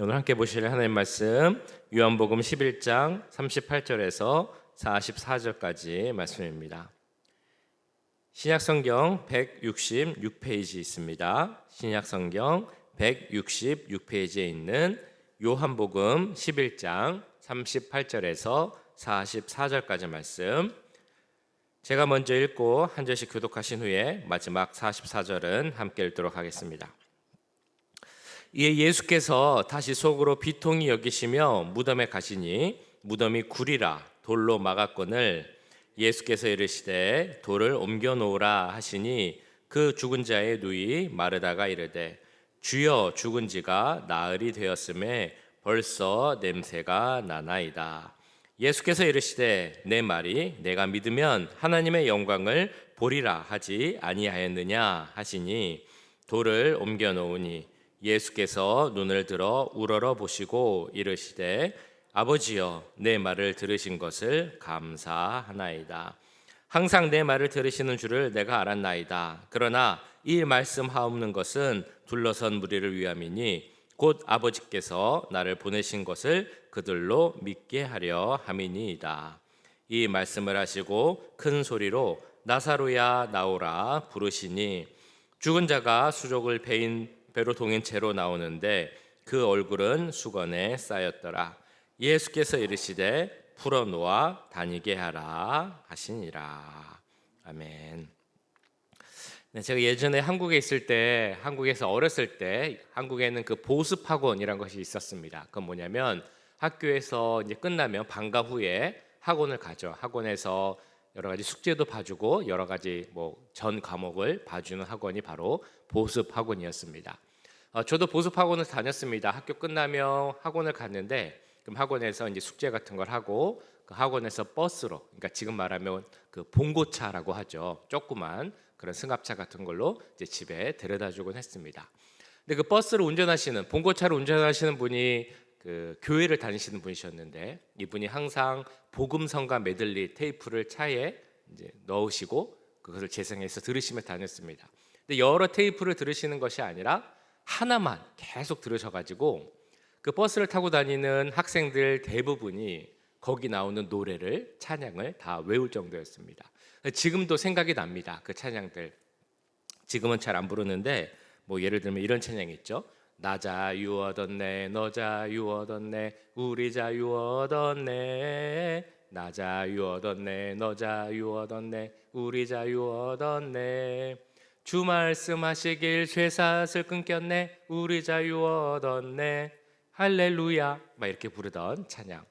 오늘 함께 보실 하나님 말씀 요한복음 11장 38절에서 44절까지 말씀입니다. 신약 성경 166페이지 있습니다. 신약 성경 166페이지에 있는 요한복음 11장 38절에서 44절까지 말씀 제가 먼저 읽고 한 절씩 교독하신 후에 마지막 44절은 함께 읽도록 하겠습니다. 이에 예수께서 다시 속으로 비통히 여기시며 무덤에 가시니 무덤이 구리라 돌로 막았거늘 예수께서 이르시되 돌을 옮겨 놓으라 하시니 그 죽은 자의 누이 마르다가 이르되 주여 죽은 지가 나흘이 되었음에 벌써 냄새가 나나이다. 예수께서 이르시되 내 말이 내가 믿으면 하나님의 영광을 보리라 하지 아니하였느냐 하시니 돌을 옮겨 놓으니 예수께서 눈을 들어 우러러 보시고 이르시되 아버지여 내 말을 들으신 것을 감사하나이다. 항상 내 말을 들으시는 줄을 내가 알았나이다. 그러나 이 말씀하옵는 것은 둘러선 무리를 위함이니 곧 아버지께서 나를 보내신 것을 그들로 믿게 하려 함이니이다. 이 말씀을 하시고 큰 소리로 나사로야 나오라 부르시니 죽은 자가 수족을 베인 배로 동인 채로 나오는데 그 얼굴은 수건에 쌓였더라. 예수께서 이르시되 풀어 놓아 다니게 하라 하시니라. 아멘. 네, 제가 예전에 한국에 있을 때, 한국에서 어렸을 때, 한국에는 그 보습 학원이란 것이 있었습니다. 그건 뭐냐면 학교에서 이제 끝나면 방과 후에 학원을 가죠. 학원에서 여러 가지 숙제도 봐주고 여러 가지 뭐 전 과목을 봐주는 학원이 바로 보습 학원이었습니다. 어, 저도 보습 학원을 다녔습니다. 학교 끝나면 학원을 갔는데 그럼 학원에서 이제 숙제 같은 걸 하고 그 학원에서 버스로 그러니까 지금 말하면 그 봉고차라고 하죠. 조그만 그런 승합차 같은 걸로 이제 집에 데려다 주곤 했습니다. 근데 그 버스를 운전하시는 봉고차를 운전하시는 분이 그 교회를 다니시는 분이셨는데 이분이 항상 복음성가 메들리 테이프를 차에 이제 넣으시고 그것을 재생해서 들으시며 다녔습니다. 근데 여러 테이프를 들으시는 것이 아니라 하나만 계속 들으셔가지고 그 버스를 타고 다니는 학생들 대부분이 거기 나오는 노래를 찬양을 다 외울 정도였습니다. 지금도 생각이 납니다. 그 찬양들 지금은 잘 안 부르는데 뭐 예를 들면 이런 찬양 있죠. 나 자유 얻었네 너 자유 얻었네 우리 자유 얻었네 나 자유 얻었네 너 자유 얻었네 우리 자유 얻었네 주 말씀하시길 쇠사슬 끊겼네. 우리 자유 얻었네. 할렐루야. 막 이렇게 부르던 찬양.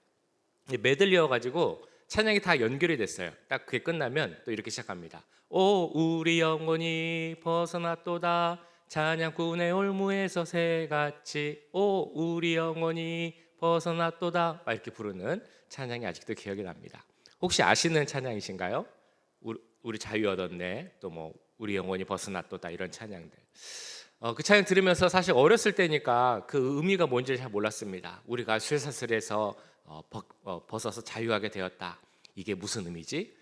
메들리어 가지고 찬양이 다 연결이 됐어요. 딱 그게 끝나면 또 이렇게 시작합니다. 오 우리 영혼이 벗어났도다. 찬양꾼의 올무에서 새같이. 오 우리 영혼이 벗어났도다. 막 이렇게 부르는 찬양이 아직도 기억이 납니다. 혹시 아시는 찬양이신가요? 우리, 우리 자유 얻었네. 또뭐 우리 영혼이 벗어났도다 이런 찬양들 어, 그 찬양 들으면서 사실 어렸을 때니까 그 의미가 뭔지 잘 몰랐습니다 우리가 쇠사슬에서 어, 벗, 어, 벗어서 자유하게 되었다 이게 무슨 의미지?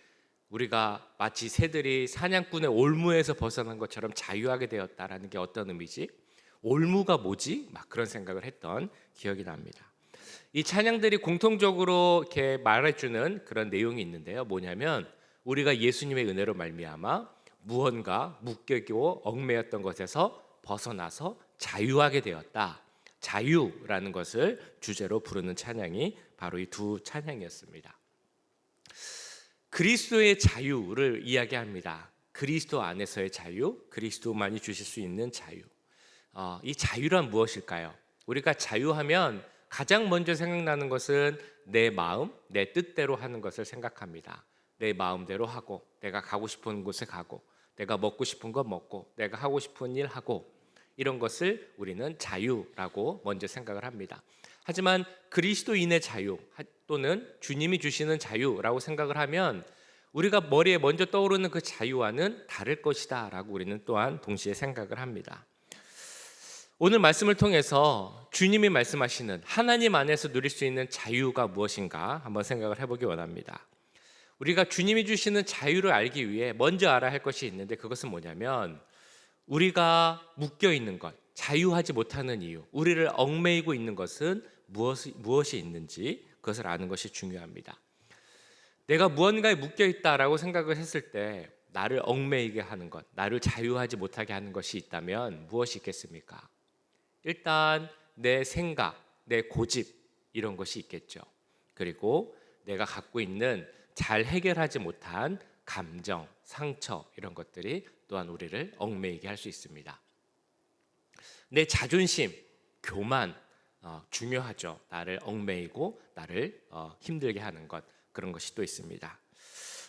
우리가 마치 새들이 사냥꾼의 올무에서 벗어난 것처럼 자유하게 되었다라는 게 어떤 의미지? 올무가 뭐지? 막 그런 생각을 했던 기억이 납니다. 이 찬양들이 공통적으로 이렇게 말해주는 그런 내용이 있는데요. 뭐냐면 우리가 예수님의 은혜로 말미암아 무언가 묶여있고 얽매였던 것에서 벗어나서 자유하게 되었다. 자유라는 것을 주제로 부르는 찬양이 바로 이 두 찬양이었습니다. 그리스도의 자유를 이야기합니다. 그리스도 안에서의 자유, 그리스도만이 주실 수 있는 자유. 어, 이 자유란 무엇일까요? 우리가 자유하면 가장 먼저 생각나는 것은 내 마음, 내 뜻대로 하는 것을 생각합니다. 내 마음대로 하고, 내가 가고 싶은 곳에 가고, 내가 먹고 싶은 거 먹고, 내가 하고 싶은 일 하고, 이런 것을 우리는 자유라고 먼저 생각을 합니다. 하지만 그리스도인의 자유 또는 주님이 주시는 자유라고 생각을 하면 우리가 머리에 먼저 떠오르는 그 자유와는 다를 것이다라고 우리는 또한 동시에 생각을 합니다. 오늘 말씀을 통해서 주님이 말씀하시는 하나님 안에서 누릴 수 있는 자유가 무엇인가 한번 생각을 해보기 원합니다. 우리가 주님이 주시는 자유를 알기 위해 먼저 알아야 할 것이 있는데 그것은 뭐냐면 우리가 묶여 있는 것, 자유하지 못하는 이유, 우리를 얽매이고 있는 것은 무엇이, 무엇이 있는지 그것을 아는 것이 중요합니다. 내가 무언가에 묶여 있다라고 생각을 했을 때 나를 얽매이게 하는 것, 나를 자유하지 못하게 하는 것이 있다면 무엇이 있겠습니까? 일단 내 생각, 내 고집 이런 것이 있겠죠. 그리고 내가 갖고 있는 잘 해결하지 못한 감정, 상처 이런 것들이 또한 우리를 얽매이게 할 수 있습니다. 내 자존심, 교만 어, 중요하죠. 나를 얽매이고 나를 어, 힘들게 하는 것 그런 것이 또 있습니다.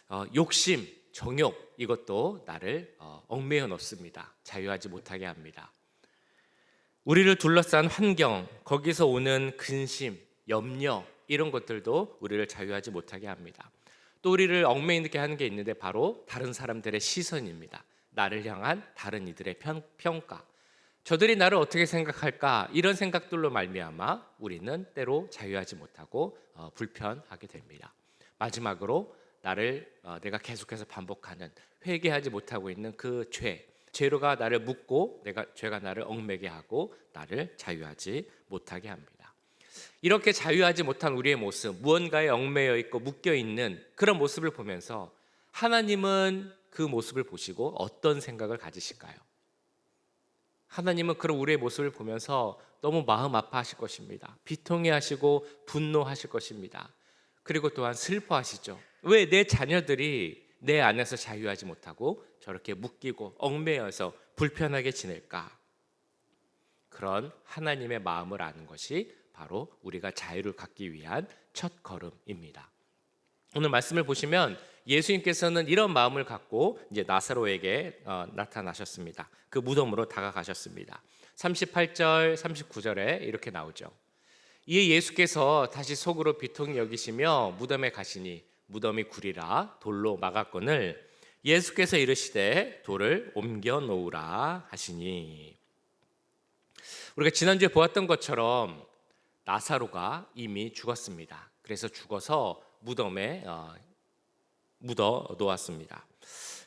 어, 욕심, 정욕 이것도 나를 어, 얽매여 놓습니다. 자유하지 못하게 합니다. 우리를 둘러싼 환경, 거기서 오는 근심, 염려 이런 것들도 우리를 자유하지 못하게 합니다. 또 우리를 얽매이게 하는 게 있는데 바로 다른 사람들의 시선입니다. 나를 향한 다른 이들의 평, 평가. 저들이 나를 어떻게 생각할까 이런 생각들로 말미암아 우리는 때로 자유하지 못하고 어, 불편하게 됩니다. 마지막으로 나를 어, 내가 계속해서 반복하는 회개하지 못하고 있는 그 죄, 죄로가 나를 묶고 내가 죄가 나를 얽매게 하고 나를 자유하지 못하게 합니다. 이렇게 자유하지 못한 우리의 모습, 무언가에 얽매여 있고 묶여 있는 그런 모습을 보면서 하나님은 그 모습을 보시고 어떤 생각을 가지실까요? 하나님은 그런 우리의 모습을 보면서 너무 마음 아파하실 것입니다. 비통해하시고 분노하실 것입니다. 그리고 또한 슬퍼하시죠. 왜 내 자녀들이 내 안에서 자유하지 못하고 저렇게 묶이고 얽매여서 불편하게 지낼까? 그런 하나님의 마음을 아는 것이 바로 우리가 자유를 갖기 위한 첫 걸음입니다. 오늘 말씀을 보시면 예수님께서는 이런 마음을 갖고 이제 나사로에게 어, 나타나셨습니다. 그 무덤으로 다가가셨습니다. 38절, 39절에 이렇게 나오죠. 이에 예수께서 다시 속으로 비통히 여기시며 무덤에 가시니 무덤이 구리라 돌로 막았거늘 예수께서 이르시되 돌을 옮겨 놓으라 하시니 우리가 지난주에 보았던 것처럼 나사로가 이미 죽었습니다. 그래서 죽어서 무덤에 어, 묻어 놓았습니다.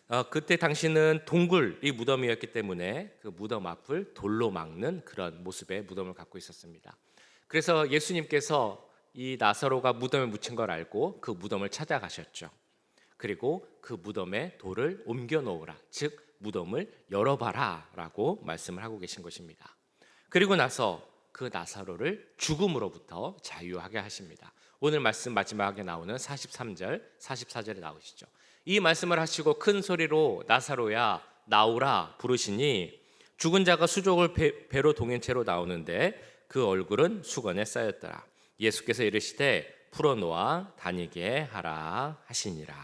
어, 그때 당시는 동굴이 무덤이었기 때문에 그 무덤 앞을 돌로 막는 그런 모습의 무덤을 갖고 있었습니다. 그래서 예수님께서 이 나사로가 무덤에 묻힌 걸 알고 그 무덤을 찾아가셨죠. 그리고 그 무덤에 돌을 옮겨 놓으라. 즉 무덤을 열어봐라라고 말씀을 하고 계신 것입니다. 그리고 나서 그 나사로를 죽음으로부터 자유하게 하십니다. 오늘 말씀 마지막에 나오는 43절, 44절에 나오시죠. 이 말씀을 하시고 큰 소리로 나사로야 나오라 부르시니 죽은 자가 수족을 배, 배로 동인 채로 나오는데 그 얼굴은 수건에 쌓였더라. 예수께서 이르시되 풀어놓아 다니게 하라 하시니라.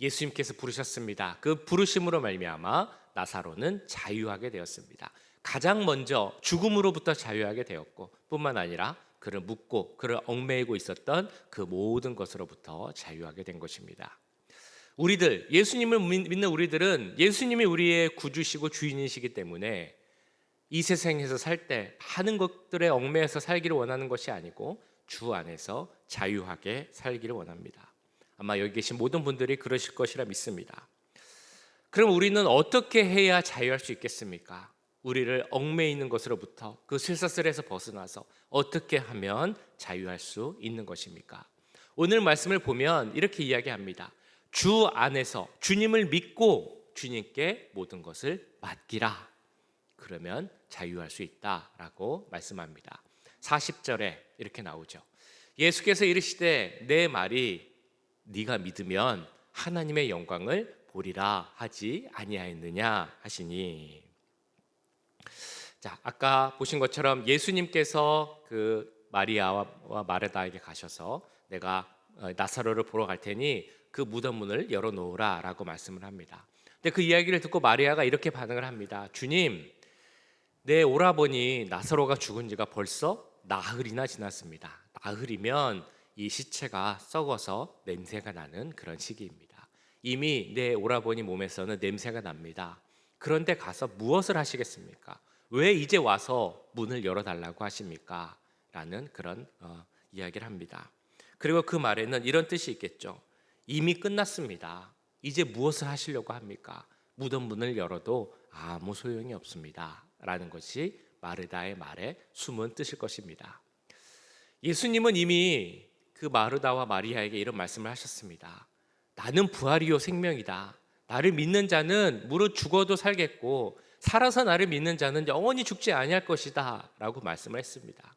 예수님께서 부르셨습니다. 그 부르심으로 말미암아 나사로는 자유하게 되었습니다. 가장 먼저 죽음으로부터 자유하게 되었고 뿐만 아니라 그를 묶고 그를 얽매이고 있었던 그 모든 것으로부터 자유하게 된 것입니다. 우리들 예수님을 믿는 우리들은 예수님이 우리의 구주시고 주인이시기 때문에 이 세상에서 살 때 많은 것들에 얽매여서 살기를 원하는 것이 아니고 주 안에서 자유하게 살기를 원합니다. 아마 여기 계신 모든 분들이 그러실 것이라 믿습니다. 그럼 우리는 어떻게 해야 자유할 수 있겠습니까? 우리를 얽매이는 것으로부터 그 쇠사슬에서 벗어나서 어떻게 하면 자유할 수 있는 것입니까? 오늘 말씀을 보면 이렇게 이야기합니다. 주 안에서 주님을 믿고 주님께 모든 것을 맡기라. 그러면 자유할 수 있다라고 말씀합니다. 40절에 이렇게 나오죠. 예수께서 이르시되 내 말이 네가 믿으면 하나님의 영광을 보리라 하지 아니하였느냐 하시니 자, 아까 보신 것처럼 예수님께서 그 마리아와 마르다에게 가셔서 내가 어, 나사로를 보러 갈 테니 그 무덤 문을 열어 놓으라라고 말씀을 합니다. 근데 그 이야기를 듣고 마리아가 이렇게 반응을 합니다. 주님, 내 오라버니 나사로가 죽은 지가 벌써 나흘이나 지났습니다. 나흘이면 이 시체가 썩어서 냄새가 나는 그런 시기입니다. 이미 내 오라버니 몸에서는 냄새가 납니다. 그런데 가서 무엇을 하시겠습니까? 왜 이제 와서 문을 열어달라고 하십니까? 라는 그런 어, 이야기를 합니다. 그리고 그 말에는 이런 뜻이 있겠죠. 이미 끝났습니다. 이제 무엇을 하시려고 합니까? 무덤 문을 열어도 아무 소용이 없습니다.라는 것이 마르다의 말의 숨은 뜻일 것입니다. 예수님은 이미 그 마르다와 마리아에게 이런 말씀을 하셨습니다. 나는 부활이요 생명이다. 나를 믿는 자는 무릇 죽어도 살겠고 살아서 나를 믿는 자는 영원히 죽지 아니할 것이다라고 말씀을 했습니다.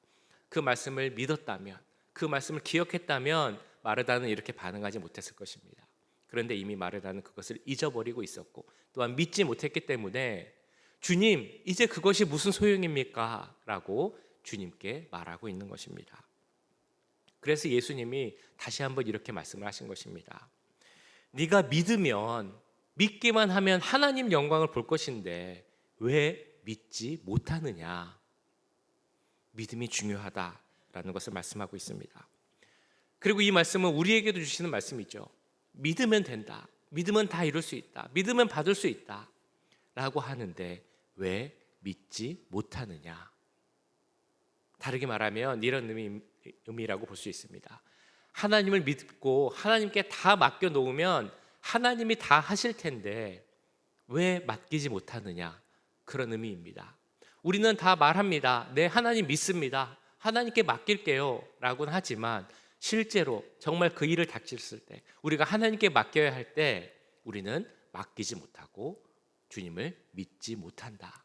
그 말씀을 믿었다면 그 말씀을 기억했다면 마르다는 이렇게 반응하지 못했을 것입니다. 그런데 이미 마르다는 그것을 잊어버리고 있었고 또한 믿지 못했기 때문에 주님 이제 그것이 무슨 소용입니까? 라고 주님께 말하고 있는 것입니다. 그래서 예수님이 다시 한번 이렇게 말씀을 하신 것입니다. 네가 믿으면 믿기만 하면 하나님 영광을 볼 것인데 왜 믿지 못하느냐? 믿음이 중요하다라는 것을 말씀하고 있습니다. 그리고 이 말씀은 우리에게도 주시는 말씀이죠. 믿으면 된다. 믿으면 다 이룰 수 있다. 믿으면 받을 수 있다. 라고 하는데 왜 믿지 못하느냐? 다르게 말하면 이런 의미, 의미라고 볼 수 있습니다. 하나님을 믿고 하나님께 다 맡겨 놓으면 하나님이 다 하실 텐데 왜 맡기지 못하느냐? 그런 의미입니다. 우리는 다 말합니다. 네, 하나님 믿습니다. 하나님께 맡길게요. 라고는 하지만 실제로 정말 그 일을 닥쳤을 때 우리가 하나님께 맡겨야 할 때 우리는 맡기지 못하고 주님을 믿지 못한다.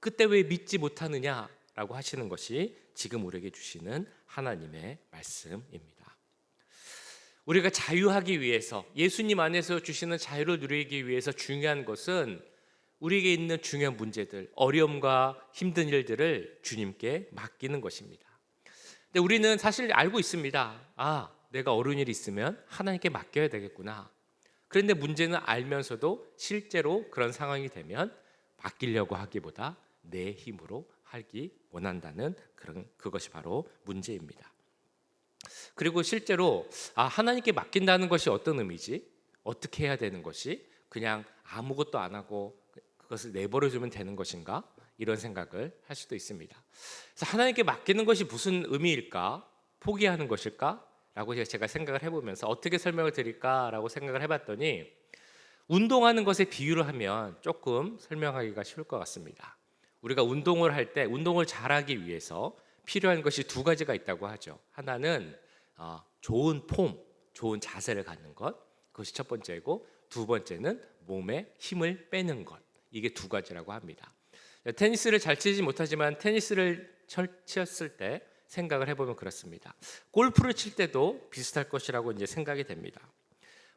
그때 왜 믿지 못하느냐라고 하시는 것이 지금 우리에게 주시는 하나님의 말씀입니다. 우리가 자유하기 위해서 예수님 안에서 주시는 자유를 누리기 위해서 중요한 것은 우리에게 있는 중요한 문제들, 어려움과 힘든 일들을 주님께 맡기는 것입니다. 근데 우리는 사실 알고 있습니다. 아, 내가 어려운 일이 있으면 하나님께 맡겨야 되겠구나. 그런데 문제는 알면서도 실제로 그런 상황이 되면 맡기려고 하기보다 내 힘으로 하기 원한다는 그런 그것이 바로 문제입니다. 그리고 실제로 아, 하나님께 맡긴다는 것이 어떤 의미지? 어떻게 해야 되는 것이? 그냥 아무것도 안 하고 그것을 내버려 두면 되는 것인가? 이런 생각을 할 수도 있습니다. 그래서 하나님께 맡기는 것이 무슨 의미일까? 포기하는 것일까? 라고 제가 생각을 해보면서 어떻게 설명을 드릴까라고 생각을 해봤더니 운동하는 것에 비유를 하면 조금 설명하기가 쉬울 것 같습니다. 우리가 운동을 할 때 운동을 잘하기 위해서 필요한 것이 두 가지가 있다고 하죠. 하나는 어, 좋은 폼, 좋은 자세를 갖는 것, 그것이 첫 번째고 두 번째는 몸에 힘을 빼는 것. 이게 두 가지라고 합니다. 테니스를 잘 치지 못하지만 테니스를 쳤을 때 생각을 해보면 그렇습니다. 골프를 칠 때도 비슷할 것이라고 이제 생각이 됩니다.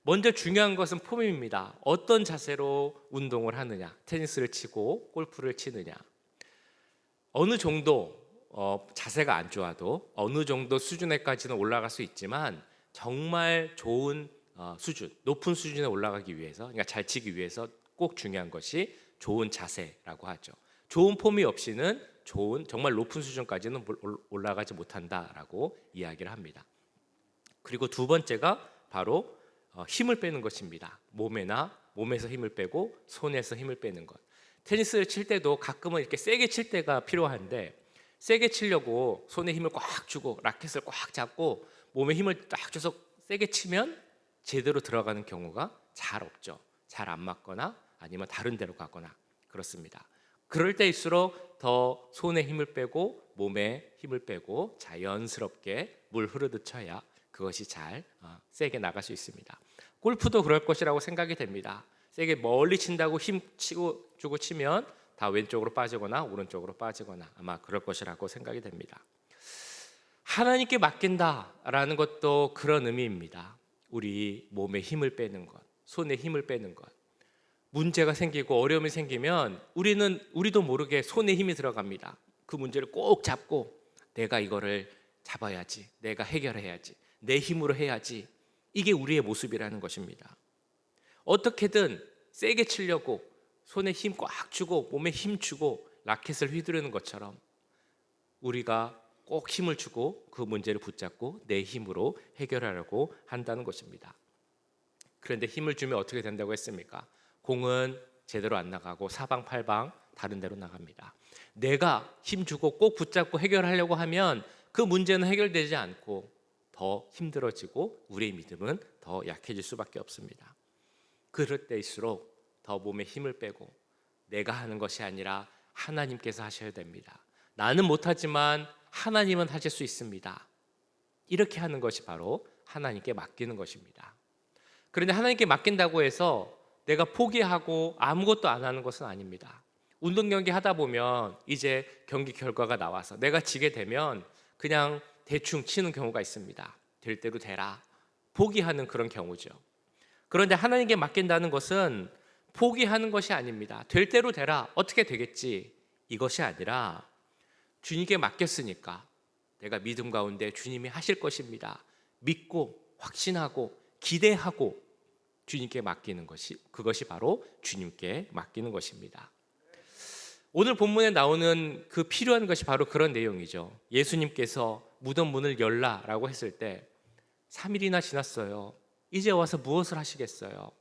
먼저 중요한 것은 폼입니다. 어떤 자세로 운동을 하느냐, 테니스를 치고 골프를 치느냐, 어느 정도 어, 자세가 안 좋아도 어느 정도 수준에까지는 올라갈 수 있지만 정말 좋은 어, 수준, 높은 수준에 올라가기 위해서, 그러니까 잘 치기 위해서 꼭 중요한 것이 좋은 자세라고 하죠. 좋은 폼이 없이는 좋은 정말 높은 수준까지는 올라가지 못한다라고 이야기를 합니다. 그리고 두 번째가 바로 어, 힘을 빼는 것입니다. 몸에나 몸에서 힘을 빼고 손에서 힘을 빼는 것. 테니스를 칠 때도 가끔은 이렇게 세게 칠 때가 필요한데 세게 치려고 손에 힘을 꽉 주고 라켓을 꽉 잡고 몸에 힘을 딱 줘서 세게 치면 제대로 들어가는 경우가 잘 없죠. 잘 안 맞거나 아니면 다른 데로 가거나 그렇습니다. 그럴 때일수록 더 손에 힘을 빼고 몸에 힘을 빼고 자연스럽게 물 흐르듯 쳐야 그것이 잘 어, 세게 나갈 수 있습니다. 골프도 그럴 것이라고 생각이 됩니다. 세게 멀리 친다고 힘 치고 주고 치면 다 왼쪽으로 빠지거나 오른쪽으로 빠지거나 아마 그럴 것이라고 생각이 됩니다. 하나님께 맡긴다라는 것도 그런 의미입니다. 우리 몸에 힘을 빼는 것, 손에 힘을 빼는 것. 문제가 생기고 어려움이 생기면 우리는 우리도 모르게 손에 힘이 들어갑니다. 그 문제를 꼭 잡고 내가 이거를 잡아야지. 내가 해결해야지. 내 힘으로 해야지. 이게 우리의 모습이라는 것입니다. 어떻게든 세게 치려고 손에 힘 꽉 주고 몸에 힘 주고 라켓을 휘두르는 것처럼 우리가 꼭 힘을 주고 그 문제를 붙잡고 내 힘으로 해결하려고 한다는 것입니다. 그런데 힘을 주면 어떻게 된다고 했습니까? 공은 제대로 안 나가고 사방팔방 다른 데로 나갑니다. 내가 힘 주고 꼭 붙잡고 해결하려고 하면 그 문제는 해결되지 않고 더 힘들어지고 우리의 믿음은 더 약해질 수밖에 없습니다. 그럴 때일수록 더 몸에 힘을 빼고 내가 하는 것이 아니라 하나님께서 하셔야 됩니다. 나는 못하지만 하나님은 하실 수 있습니다. 이렇게 하는 것이 바로 하나님께 맡기는 것입니다. 그런데 하나님께 맡긴다고 해서 내가 포기하고 아무것도 안 하는 것은 아닙니다. 운동 경기 하다 보면 이제 경기 결과가 나와서 내가 지게 되면 그냥 대충 치는 경우가 있습니다. 될 대로 되라. 포기하는 그런 경우죠. 그런데 하나님께 맡긴다는 것은 포기하는 것이 아닙니다. 될 대로 되라. 어떻게 되겠지? 이것이 아니라 주님께 맡겼으니까 내가 믿음 가운데 주님이 하실 것입니다. 믿고 확신하고 기대하고 주님께 맡기는 것이 그것이 바로 주님께 맡기는 것입니다. 오늘 본문에 나오는 그 필요한 것이 바로 그런 내용이죠. 예수님께서 무덤 문을 열라라고 했을 때 3일이나 지났어요. 이제 와서 무엇을 하시겠어요?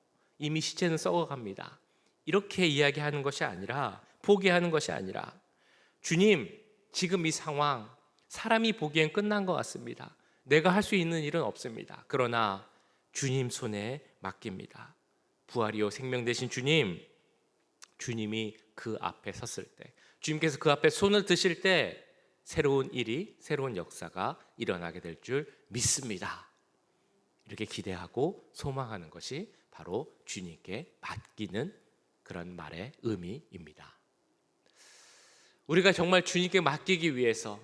이미 시체는 썩어갑니다. 이렇게 이야기하는 것이 아니라 포기하는 것이 아니라 주님 지금 이 상황 사람이 보기엔 끝난 것 같습니다. 내가 할 수 있는 일은 없습니다. 그러나 주님 손에 맡깁니다. 부활이요 생명 되신 주님 주님이 그 앞에 섰을 때 주님께서 그 앞에 손을 드실 때 새로운 일이 새로운 역사가 일어나게 될 줄 믿습니다. 이렇게 기대하고 소망하는 것이 바로 주님께 맡기는 그런 말의 의미입니다. 우리가 정말 주님께 맡기기 위해서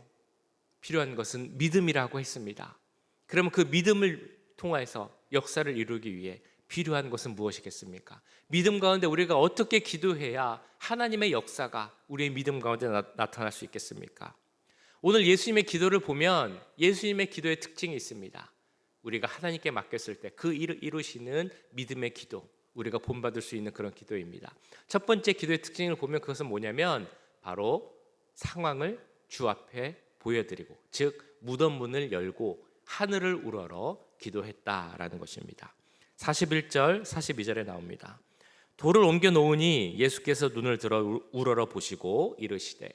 필요한 것은 믿음이라고 했습니다. 그러면 그 믿음을 통해서 역사를 이루기 위해 필요한 것은 무엇이겠습니까? 믿음 가운데 우리가 어떻게 기도해야 하나님의 역사가 우리의 믿음 가운데 나, 타날수 있겠습니까? 오늘 예수님의 기도를 보면 예수님의 기도의 특징이 있습니다. 우리가 하나님께 맡겼을 때 그 일을 이루시는 믿음의 기도, 우리가 본받을 수 있는 그런 기도입니다. 첫 번째 기도의 특징을 보면 그것은 뭐냐면 바로 상황을 주 앞에 보여드리고, 즉 무덤 문을 열고 하늘을 우러러 기도했다라는 것입니다. 41절, 42절에 나옵니다. 돌을 옮겨 놓으니 예수께서 눈을 들어 우러러 보시고 이르시되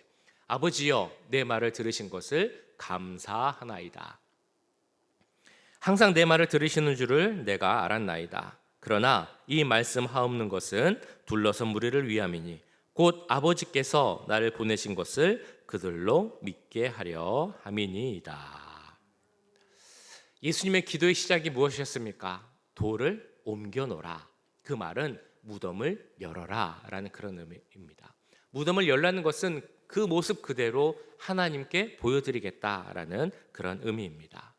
아버지여 내 말을 들으신 것을 감사하나이다. 항상 내 말을 들으시는 줄을 내가 알았나이다. 그러나 이 말씀 하옵는 것은 둘러선 무리를 위함이니 곧 아버지께서 나를 보내신 것을 그들로 믿게 하려 함이니이다. 예수님의 기도의 시작이 무엇이었습니까? 돌을 옮겨 놓라. 그 말은 무덤을 열어라라는 그런 의미입니다. 무덤을 열라는 것은 그 모습 그대로 하나님께 보여드리겠다라는 그런 의미입니다.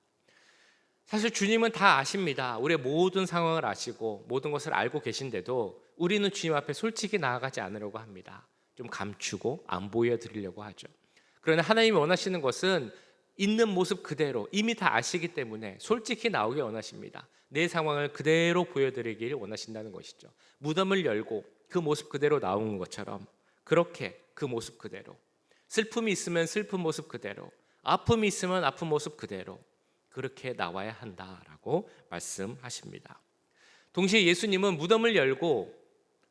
사실 주님은 다 아십니다. 우리의 모든 상황을 아시고 모든 것을 알고 계신데도 우리는 주님 앞에 솔직히 나아가지 않으려고 합니다. 좀 감추고 안 보여드리려고 하죠. 그러나 하나님이 원하시는 것은 있는 모습 그대로 이미 다 아시기 때문에 솔직히 나오기 원하십니다. 내 상황을 그대로 보여드리길 원하신다는 것이죠. 무덤을 열고 그 모습 그대로 나오는 것처럼 그렇게 그 모습 그대로 슬픔이 있으면 슬픈 모습 그대로 아픔이 있으면 아픈 모습 그대로 그렇게 나와야 한다라고 말씀하십니다. 동시에 예수님은 무덤을 열고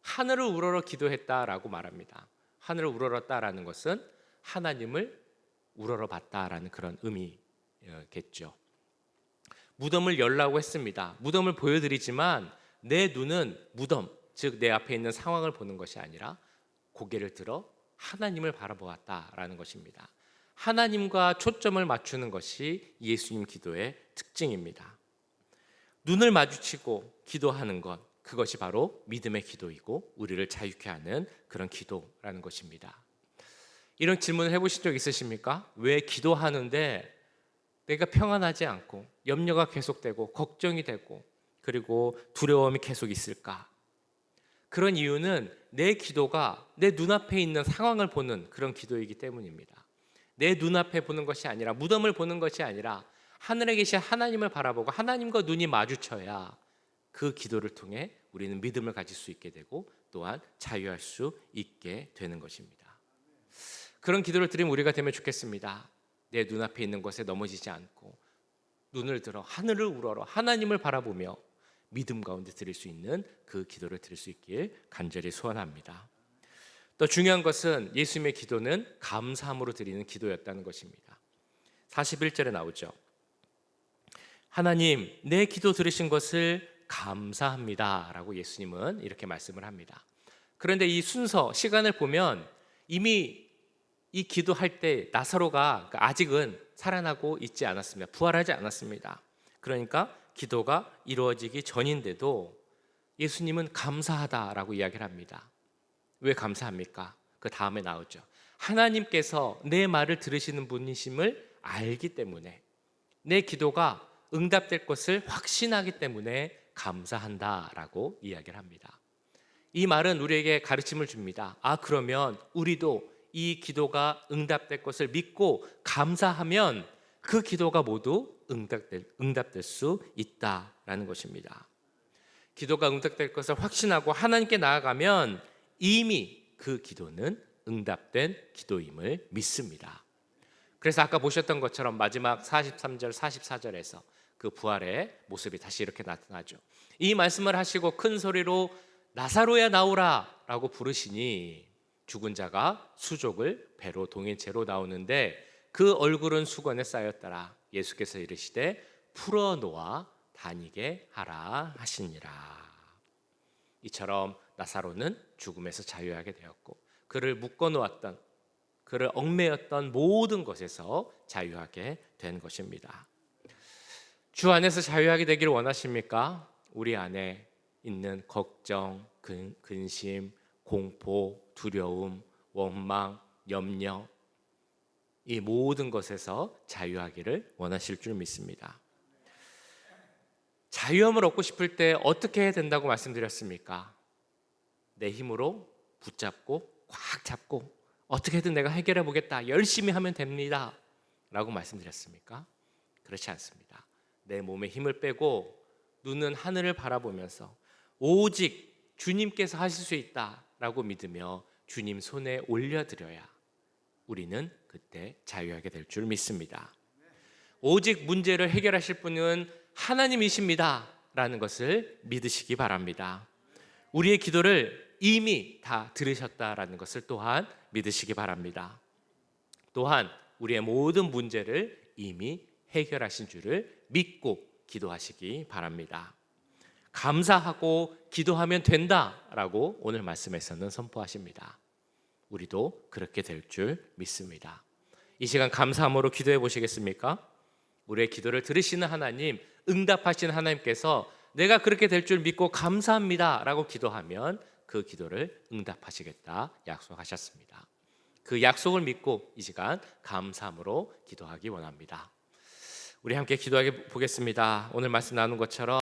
하늘을 우러러 기도했다라고 말합니다. 하늘을 우러렀다라는 것은 하나님을 우러러 봤다라는 그런 의미겠죠. 무덤을 열라고 했습니다. 무덤을 보여드리지만 내 눈은 무덤, 즉 내 앞에 있는 상황을 보는 것이 아니라 고개를 들어 하나님을 바라보았다라는 것입니다. 하나님과 초점을 맞추는 것이 예수님 기도의 특징입니다. 눈을 마주치고 기도하는 것, 그것이 바로 믿음의 기도이고 우리를 자유케 하는 그런 기도라는 것입니다. 이런 질문을 해보신 적 있으십니까? 왜 기도하는데 내가 평안하지 않고 염려가 계속되고 걱정이 되고 그리고 두려움이 계속 있을까? 그런 이유는 내 기도가 내 눈앞에 있는 상황을 보는 그런 기도이기 때문입니다. 내 눈앞에 보는 것이 아니라 무덤을 보는 것이 아니라 하늘에 계신 하나님을 바라보고 하나님과 눈이 마주쳐야 그 기도를 통해 우리는 믿음을 가질 수 있게 되고 또한 자유할 수 있게 되는 것입니다. 그런 기도를 드리면 우리가 되면 좋겠습니다. 내 눈앞에 있는 것에 넘어지지 않고 눈을 들어 하늘을 우러러 하나님을 바라보며 믿음 가운데 드릴 수 있는 그 기도를 드릴 수 있길 간절히 소원합니다. 또 중요한 것은 예수님의 기도는 감사함으로 드리는 기도였다는 것입니다. 41절에 나오죠. 하나님, 내 기도 들으신 것을 감사합니다 라고 예수님은 이렇게 말씀을 합니다. 그런데 이 순서 시간을 보면 이미 이 기도할 때 나사로가 아직은 살아나고 있지 않았습니다. 부활하지 않았습니다. 그러니까 기도가 이루어지기 전인데도 예수님은 감사하다라고 이야기를 합니다. 왜 감사합니까? 그 다음에 나오죠. 하나님께서 내 말을 들으시는 분이심을 알기 때문에 내 기도가 응답될 것을 확신하기 때문에 감사한다라고 이야기를 합니다. 이 말은 우리에게 가르침을 줍니다. 아, 그러면 우리도 이 기도가 응답될 것을 믿고 감사하면 그 기도가 모두 응답될, 응답될 수 있다라는 것입니다. 기도가 응답될 것을 확신하고 하나님께 나아가면 이미 그 기도는 응답된 기도임을 믿습니다. 그래서 아까 보셨던 것처럼 마지막 43절, 44절에서 그 부활의 모습이 다시 이렇게 나타나죠. 이 말씀을 하시고 큰 소리로 나사로야 나오라라고 부르시니 죽은 자가 수족을 배로 동인 채로 나오는데 그 얼굴은 수건에 쌓였더라. 예수께서 이르시되 풀어 놓아 다니게 하라 하시니라. 이처럼 나사로는 죽음에서 자유하게 되었고 그를 묶어 놓았던 그를 얽매였던 모든 것에서 자유하게 된 것입니다. 주 안에서 자유하게 되기를 원하십니까? 우리 안에 있는 걱정, 근, 근심, 공포, 두려움, 원망, 염려 이 모든 것에서 자유하기를 원하실 줄 믿습니다. 자유함을 얻고 싶을 때 어떻게 해야 된다고 말씀드렸습니까? 내 힘으로 붙잡고 꽉 잡고 어떻게든 내가 해결해 보겠다. 열심히 하면 됩니다. 라고 말씀드렸습니까? 그렇지 않습니다. 내 몸에 힘을 빼고 눈은 하늘을 바라보면서 오직 주님께서 하실 수 있다 라고 믿으며 주님 손에 올려드려야 우리는 그때 자유하게 될 줄 믿습니다. 오직 문제를 해결하실 분은 하나님이십니다 라는 것을 믿으시기 바랍니다. 우리의 기도를 이미 다 들으셨다라는 것을 또한 믿으시기 바랍니다. 또한 우리의 모든 문제를 이미 해결하신 줄을 믿고 기도하시기 바랍니다. 감사하고 기도하면 된다라고 오늘 말씀에서는 선포하십니다. 우리도 그렇게 될 줄 믿습니다. 이 시간 감사함으로 기도해 보시겠습니까? 우리의 기도를 들으시는 하나님, 응답하시는 하나님께서 내가 그렇게 될 줄 믿고 감사합니다라고 기도하면 그 기도를 응답하시겠다 약속하셨습니다. 그 약속을 믿고 이 시간 감사함으로 기도하기 원합니다. 우리 함께 기도하게 보겠습니다. 오늘 말씀 나눈 것처럼